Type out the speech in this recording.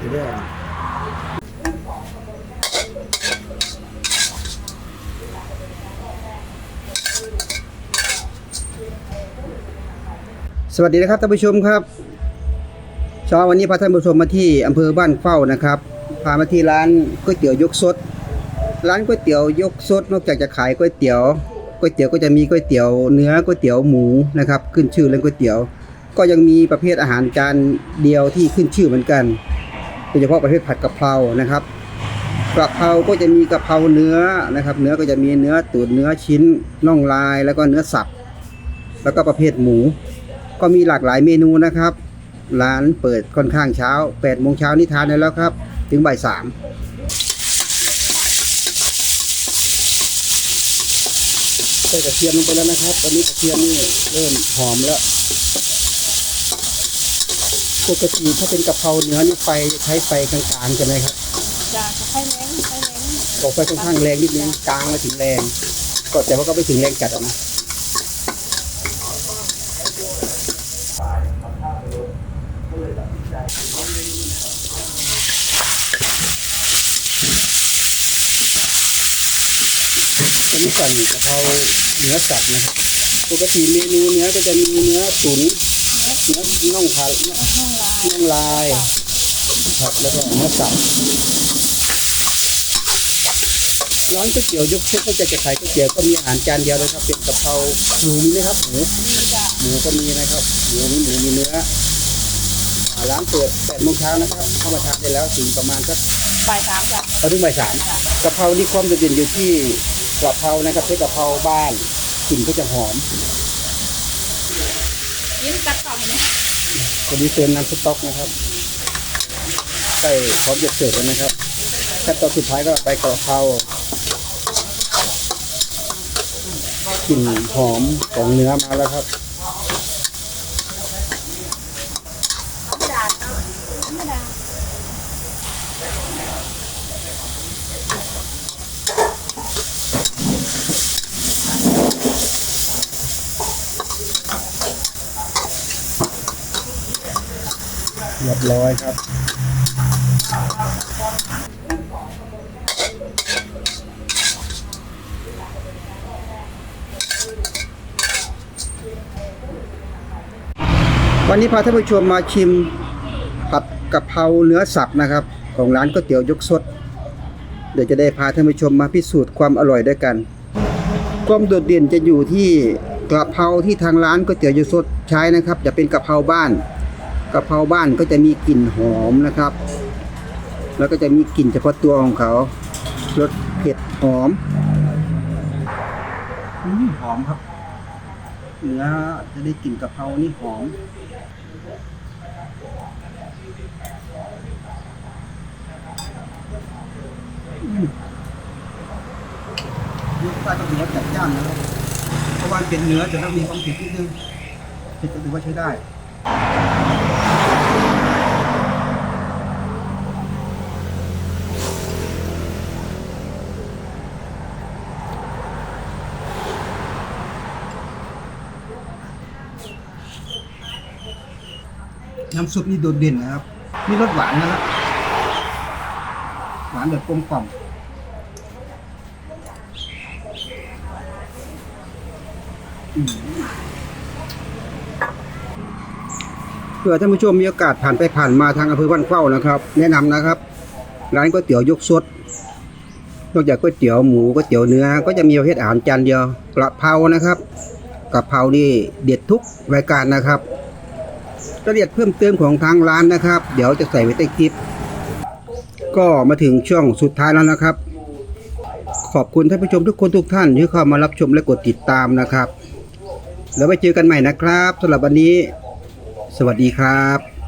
สีแดงสวัสดีนะครับท่านผู้ชมครับเช้าวันนี้พาท่านผู้ชมมาที่อำเภอบ้านเข้านะครับ พามาที่ร้านก๋วยเตี๋ยวยกสดร้านก๋วยเตี๋ยวยกสดนอกจากจะขายก๋วยเตี๋ยวก๋วยเตี๋ยวก็จะมีก๋วยเตี๋ยวเนื้อก๋วยเตี๋ยวหมูนะครับ ขึ้นชื่อเรื่องก๋วยเตี๋ยว ก็ยังมีประเภทอาหารจานเดียวที่ขึ้นชื่อเหมือนกัน โดยเฉพาะประเภทผัดกะเพรานะครับกะเพราก็จะมีกะเพราเนื้อนะครับ เนื้อก็จะมีเนื้อตุ๋นเนื้อชิ้นน่องลายแล้วก็เนื้อสับ แล้วก็ประเภทหมู ก็มีหลากหลายเมนูนะครับ ร้านเปิดค่อนข้างเช้า8โมงเช้านี่ทานได้แล้วครับ ถึงบ่ายสามใส่กระเทียมลงไปแล้วนะครับ ตอนนี้กระเทียมนี่เริ่มหอมแล้ว ปกติถ้าเป็นกะเพราเนื้อนี่ไฟใช้ไฟกลางๆใช่ไหมครับจ้าค่อยแรงค่อยแรงออกไฟค่อนข้างแรงนิดนึงกลางมาถึงแรง ก็แต่ว่าก็ไม่ถึงแรงจัดอะนะอันนี้ก่อนกะเพราเนื้อสัตว์นะครับ ปกติเมนูเนื้อก็จะมีเนื้อตุ๋นเน่องขาห้องลายน่องลายครับแล้วก็เนื้อสับร้านก๋วยเตี๋ยวยกเช็คก็จะจะขายก๋วยเตี๋ยวก็มีอาหารจานเดียวเลยครับ เป็นกะเพราหมูมีไหมครับหมูหมูก็มีนะครับหมูมีหมูมีเนื้อร้านเปิดแปดโมงเช้านะครับ เข้ามาทานได้แล้วถึงประมาณสักบ่ายสามจ้ะพอถึงบ่ายสามกะเพรานี่ความโดดเด่นอยู่ที่กะเพรานะครับใช้กะเพราบ้านกลิ่นก็จะหอม ยิ้มตัดต่อเห็นไหมวันนี้เติมน้ำสต๊อกนะครับใส่พร้อมจะเสิร์ฟแล้วนะครับขั้นตอนสุดท้ายก็ไปกระเพรากลิ่นหอมของเนื้อมาแล้วครับ ธรรมดาเนาะธรรมดา เรียบร้อยครับ วันนี้พาท่านผู้ชมมาชิมผัดกะเพราเนื้อสับนะครับ ของร้านก๋วยเตี๋ยวยกสด เดี๋ยวจะได้พาท่านผู้ชมมาพิสูจน์ความอร่อยด้วยกัน ความโดดเด่นจะอยู่ที่กะเพราที่ทางร้านก๋วยเตี๋ยวยกสดใช้นะครับ จะเป็นกะเพราบ้าน กะเพราบ้านก็จะมีกลิ่นหอมนะครับ แล้วก็จะมีกลิ่นเฉพาะตัวของเขารสเผ็ดหอมอืมหอมครับเนื้อจะได้กลิ่นกะเพรานี่หอมอืมรสชาติก็ถือว่าจัดจ้านนะครับเพราะว่าเป็นเนื้อจะต้องมีความเผ็ดนิดนึงเผ็ดก็ถือว่าใช้ได้ น้ำซุปนี่โดดเด่นนะครับ มีรสหวานนะครับหวานแบบกลมกล่อมเผื่อท่านผู้ชมมีโอกาสผ่านไปผ่านมาทางอำเภอบ้านเข้านะครับ แนะนำนะครับ ร้านก๋วยเตี๋ยวยกสดนอกจากก๋วยเตี๋ยวหมูก๋วยเตี๋ยวเนื้อ ก็จะมีประเภทอาหารจานเดียวกระเพรานะครับกระเพรานี่เด็ดทุกรายการนะครับ รายละเอียดเพิ่มเติมของทางร้านนะครับ เดี๋ยวจะใส่ไว้ใต้คลิป ก็มาถึงช่วงสุดท้ายแล้วนะครับ ขอบคุณท่านผู้ชมทุกคนทุกท่านที่เข้ามารับชมและกดติดตามนะครับ แล้วไว้เจอกันใหม่นะครับสำหรับวันนี้ สวัสดีครับ